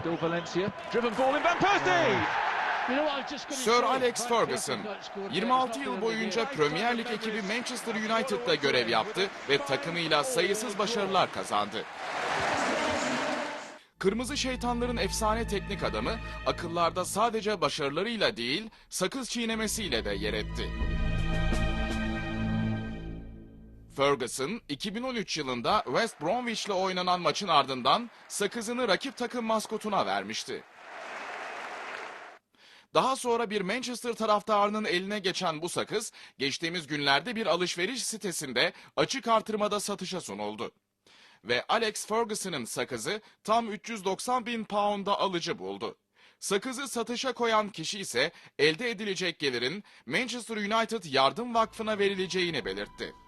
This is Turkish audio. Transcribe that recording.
Still Valencia. Driven ball in Van Persie. Sir Alex Ferguson 26 yıl boyunca Premier Lig ekibi Manchester United'da görev yaptı ve takımıyla sayısız başarılar kazandı. Kırmızı Şeytanların efsane teknik adamı akıllarda sadece başarılarıyla değil sakız çiğnemesiyle de yer etti. Ferguson 2013 yılında West Bromwich ile oynanan maçın ardından sakızını rakip takım maskotuna vermişti. Daha sonra bir Manchester taraftarının eline geçen bu sakız, geçtiğimiz günlerde bir alışveriş sitesinde açık artırmada satışa sunuldu. Ve Alex Ferguson'ın sakızı tam 390 bin pound'a alıcı buldu. Sakızı satışa koyan kişi ise elde edilecek gelirin Manchester United Yardım Vakfı'na verileceğini belirtti.